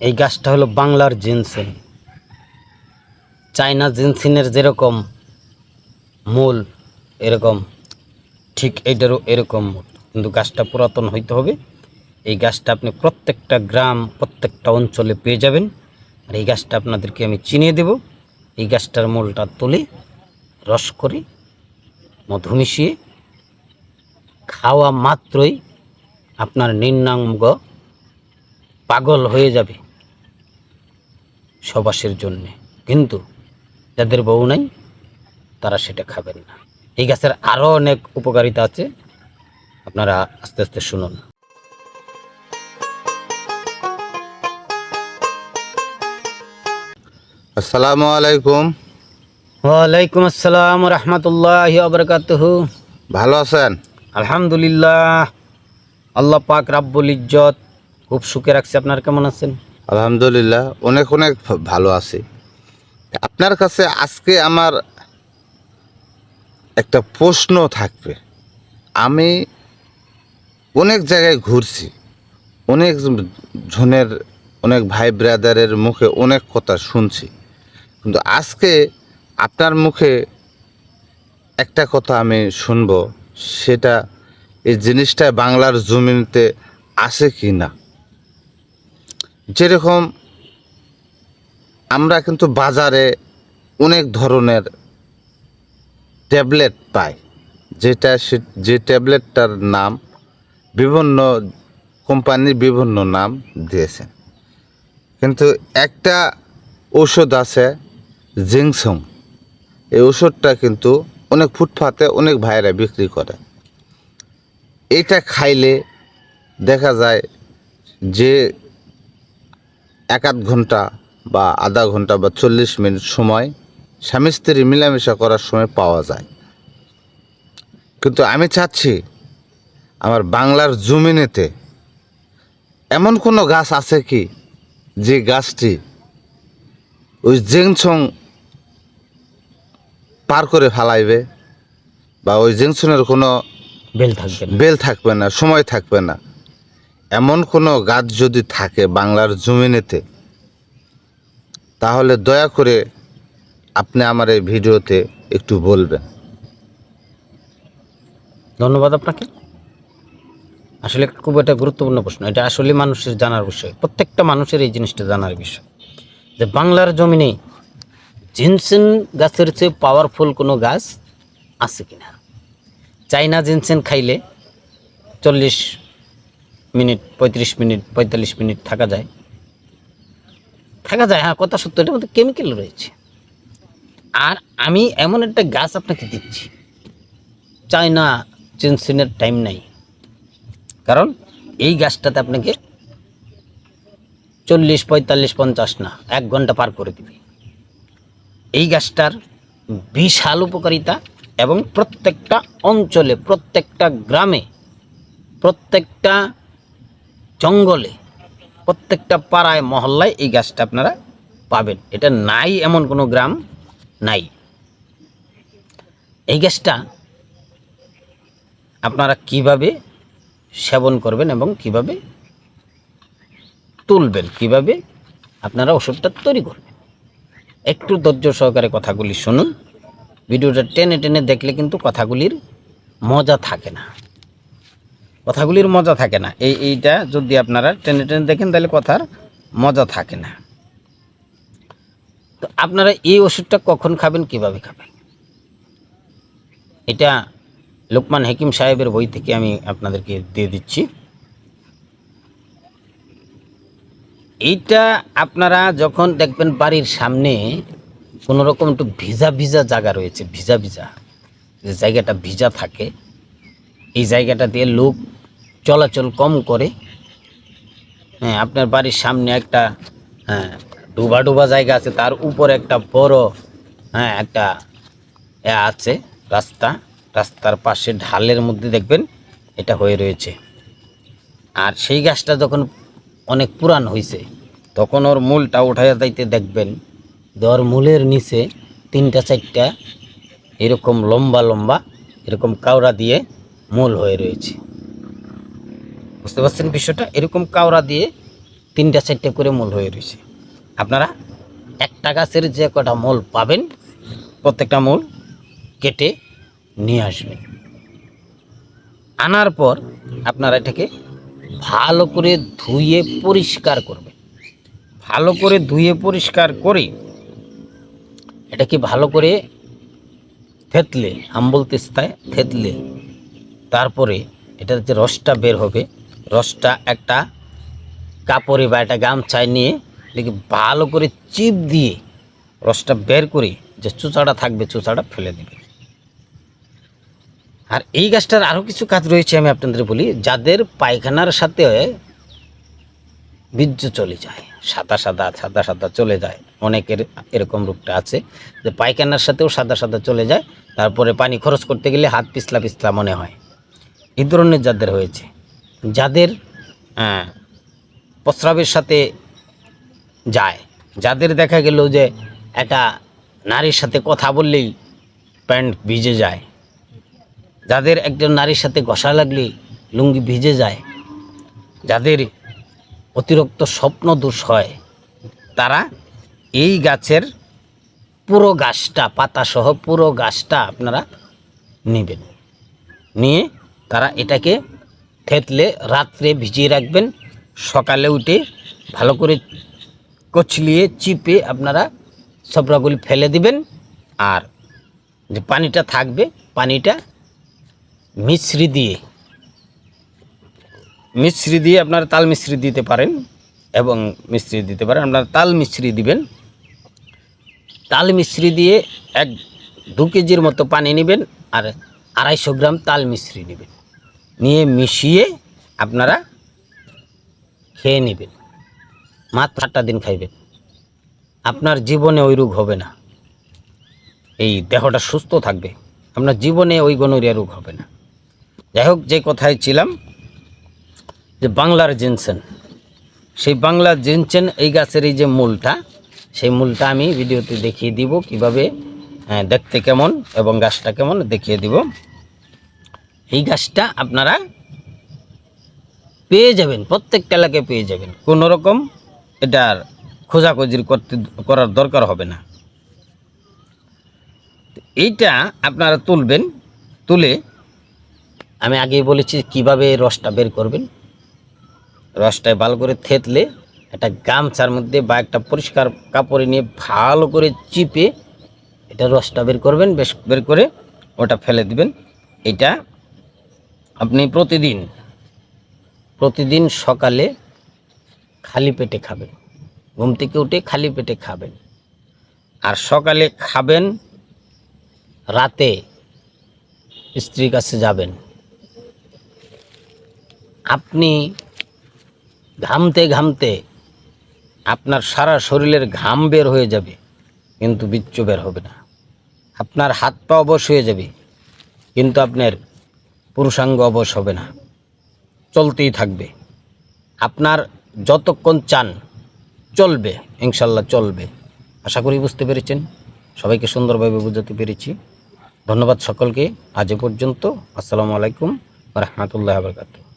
এই গাছটা হলো বাংলার জিনসেন চায়না জিনসিনের যেরকম মূল এরকম, ঠিক এইটারও এরকম মূল। কিন্তু গাছটা পুরাতন হইতে হবে। এই গাছটা আপনি প্রত্যেকটা গ্রাম, প্রত্যেকটা অঞ্চলে পেয়ে যাবেন। আর এই গাছটা আপনাদেরকে আমি চিনিয়ে দেব। এই গাছটার মূলটা তুলে, রস করে, মধু মিশিয়ে, খাওয়া মাত্রই আপনার নির্নাঙ্গ পাগল হয়ে যাবে। সবাসের জন্যে। কিন্তু যাদের বউ নাই তারা সেটা খাবেন না। এই গাছের আরও অনেক উপকারিতা আছে। আপনারা আস্তে আস্তে শুনুন। আসসালামু আলাইকুম। ওয়ালাইকুম আসসালাম রহমতুল্লাহ আবরকাতহ ভালো আছেন? আলহামদুলিল্লাহ। আল্লাহ পাক রাব্বুল ইজ্জত। খুব সুখে রাখছে। আপনার কেমন আছেন? আলহামদুলিল্লাহ, অনেক অনেক ভালো আছি। আপনার কাছে আজকে আমার একটা প্রশ্ন থাকবে। আমি অনেক জায়গায় ঘুরছি, অনেক জনের, অনেক ভাই ব্রাদারের মুখে অনেক কথা শুনছি। কিন্তু আজকে আপনার মুখে একটা কথা আমি শুনব, সেটা এই জিনিসটা বাংলার জমিতে আসে কি না যেরকম আমরা কিন্তু বাজারে অনেক ধরনের ট্যাবলেট পাই, যেটা যে ট্যাবলেটটার নাম বিভিন্ন কোম্পানির বিভিন্ন নাম দিয়েছেন কিন্তু একটা ঔষধ আছে জিংসং এই ওষুধটা কিন্তু অনেক ফুটপাতে অনেক ভাইরা বিক্রি করে। এটা খাইলে দেখা যায় যে এক আধ ঘণ্টা বা আধা ঘণ্টা বা চল্লিশ মিনিট সময় স্বামী স্ত্রী মিলামেশা করার সময় পাওয়া যায়। কিন্তু আমি চাচ্ছি আমার বাংলার জমিনেতে এমন কোনো গাছ আছে কি যে গাছটি ওই জেংছং পার করে ফেলাইবে বা ওই জেংছনের কোনো বেল থাকবে বেল থাকবে না সময় থাকবে না। এমন কোনো গাছ যদি থাকে বাংলার জমিনেতে, তাহলে দয়া করে আপনি আমার এই ভিডিওতে একটু বলবেন। ধন্যবাদ আপনাকে। আসলে খুব একটা গুরুত্বপূর্ণ প্রশ্ন। এটা আসলে মানুষের জানার বিষয়। প্রত্যেকটা মানুষের এই জিনিসটা জানার বিষয়। যে বাংলার জমিনে জিনসেন গাছের চেয়ে পাওয়ারফুল কোনো গাছ আছে কিনা? চাইনা জিনসেন খাইলে চল্লিশ মিনিট, পঁয়ত্রিশ মিনিট, পঁয়তাল্লিশ মিনিট থাকা যায়। থাকা যায় হ্যাঁ কথা সত্য এটার মধ্যে কেমিক্যাল রয়েছে। আর আমি এমন একটা গাছ আপনাকে দিচ্ছি। চায়না চিনসিনের টাইম নাই। কারণ এই গাছটাতে আপনাকে চল্লিশ, পঁয়তাল্লিশ, পঞ্চাশ না, এক ঘণ্টা পার করে দিবে। এই গাছটার বিশাল উপকারিতা এবং প্রত্যেকটা অঞ্চলে, প্রত্যেকটা গ্রামে, প্রত্যেকটা জঙ্গলে, প্রত্যেকটা পাড়ায়, মহল্লায় এই গাছটা আপনারা পাবেন। এটা নাই, এমন কোনো গ্রাম নাই। এই গাছটা আপনারা কীভাবে সেবন করবেন এবং কীভাবে তুলবেন, কীভাবে আপনারা ওষুধটা তৈরি করবেন? একটু ধৈর্য সহকারে কথাগুলি শুনুন। ভিডিওটা টেনে টেনে দেখলে কিন্তু কথাগুলির মজা থাকে না। কথাগুলির মজা থাকে না। এই, এইটা যদি আপনারা টেনে টেনে দেখেন, তাহলে কথার মজা থাকে না। তো আপনারা এই ওষুধটা কখন খাবেন, কীভাবে খাবেন? এটা লোকমান হাকিম সাহেবের বই থেকে আমি আপনাদেরকে দিয়ে দিচ্ছি। এইটা আপনারা যখন দেখবেন বাড়ির সামনে কোনো রকম একটু ভিজা ভিজা জায়গা রয়েছে, ভিজা ভিজা, যে জায়গাটা ভিজা থাকে, এই জায়গাটা দিয়ে লোক চলাচল কম করে। হ্যাঁ আপনার বাড়ির সামনে একটা হ্যাঁ ডুবা ডুবা জায়গা আছে, তার উপরে একটা বড় হ্যাঁ একটা আছে, রাস্তা। রাস্তার পাশে ঢালের মধ্যে দেখবেন এটা হয়ে রয়েছে। আর সেই গাছটা যখন অনেক পুরান হয়েছে তখন ওর মূলটা উঠাইয়া যাইতে দেখবেন ওর মূলের নিচে তিনটা, চারটা এরকম লম্বা লম্বা এরকম কাউরা দিয়ে মূল হয়ে রয়েছে। বুঝতে পারছেন বিষয়টা? এরকম কাউরা দিয়ে তিনটা, চারটে করে মূল হয়ে রয়েছে। আপনারা একটা গাছের যে কটা মূল পাবেন, প্রত্যেকটা মূল কেটে নিয়ে আসবেন। আনার পর আপনারা এটাকে ভালো করে ধুয়ে পরিষ্কার করবেন। ভালো করে ধুয়ে পরিষ্কার করে এটাকে ভালো করে থেতলে, আম্বল তেস্তায় থেতলে, তারপরে এটার যে রসটা বের হবে রসটা একটা কাপড়ে বা একটা গামছায় নিয়ে এটাকে ভালো করে চিপ দিয়ে রসটা বের করে যে চুচাটা থাকবে, চুচাটা ফেলে দেবে। আর এই গাছটার আরও কিছু কাজ রয়েছে আমি আপনাদের বলি, যাদের পায়খানার সাথে বীর্য চলে যায়, সাদা সাদা সাদা সাদা চলে যায়, অনেকের এরকম রূপটা আছে যে পায়খানার সাথেও সাদা সাদা চলে যায়, তারপরে পানি খরচ করতে গেলে হাত পিছলা পিছলা মনে হয়। এই ধরনের যাদের হয়েছে। যাদের প্রস্রাবের সাথে যায়। যাদের দেখা গেল যে একটা নারীর সাথে কথা বললেই প্যান্ট ভিজে যায়। যাদের একজন নারীর সাথে ঘষা লাগলে লুঙ্গি ভিজে যায়। যাদের অতিরিক্ত স্বপ্ন দোষ হয় তারা এই গাছের পুরো গাছটা পাতাসহ পুরো গাছটা আপনারা নেবেন। নিয়ে তারা এটাকে থেতলে রাত্রে ভিজিয়ে রাখবেন। সকালে উঠে ভালো করে কচলিয়ে চিপে আপনারা সবরাগুলি ফেলে দিবেন। আর যে পানিটা থাকবে, পানিটা মিশ্রি দিয়ে মিশ্রি দিয়ে আপনারা তাল মিশ্রি দিতে পারেন এবং মিশ্রি দিতে পারেন। আপনারা তাল মিশ্রি দিবেন। তাল মিশ্রি দিয়ে এক দু কেজির মতো পানি নেবেন আর আড়াইশো গ্রাম তাল মিশ্রি নেবেন। নিয়ে মিশিয়ে আপনারা খেয়ে নেবেন। মাত্র আটটা দিন খাইবেন। আপনার জীবনে ওই রোগ হবে না। এই দেহটা সুস্থ থাকবে। আপনার জীবনে ওই গনোরিয়া রোগ হবে না। যাই হোক যে কথায় ছিলাম যে বাংলার জিনসেন সেই বাংলার জিনসেন এই গাছের এই যে মূলটা সেই মূলটা আমি ভিডিওতে দেখিয়ে দিব কীভাবে আহ, দেখতে কেমন এবং গাছটা কেমন দেখিয়ে দিব। এই গাছটা আপনারা পেয়ে যাবেন, প্রত্যেকটা এলাকায় পেয়ে যাবেন। কোনো রকম এটার খোঁজাখুঁজির করতে, করার দরকার হবে না। এইটা আপনারা তুলবেন, তুলে আমি আগেই বলেছি কীভাবে রসটা বের করবেন। রসটায় ভালো করে থেতলে একটা গামছার মধ্যে বা একটা পরিষ্কার কাপড়ে নিয়ে ভালো করে চিপে এটা রসটা বের করবেন, বেশ বের করে ওটা ফেলে দিবেন। এটা আপনি প্রতিদিন প্রতিদিন সকালে খালি পেটে খাবেন। ঘুম থেকে উঠে খালি পেটে খাবেন। আর সকালে খাবেন, রাতে স্ত্রীর কাছে যাবেন। আপনি ঘামতে ঘামতে আপনার সারা শরীরের ঘাম বের হয়ে যাবে, কিন্তু বিচ্ছু বের হবে না। আপনার হাত পা অবশ হয়ে যাবে, কিন্তু আপনার পুরুষাঙ্গ অবশ হবে না। চলতেই থাকবে। আপনার যতক্ষণ চান, চলবে, ইনশাল্লাহ চলবে। আশা করি বুঝতে পেরেছেন। সবাইকে সুন্দরভাবে বোঝাতে পেরেছি। ধন্যবাদ সকলকে। আজ পর্যন্ত। আসসালামু আলাইকুম রহমতুল্লাহ বরকাত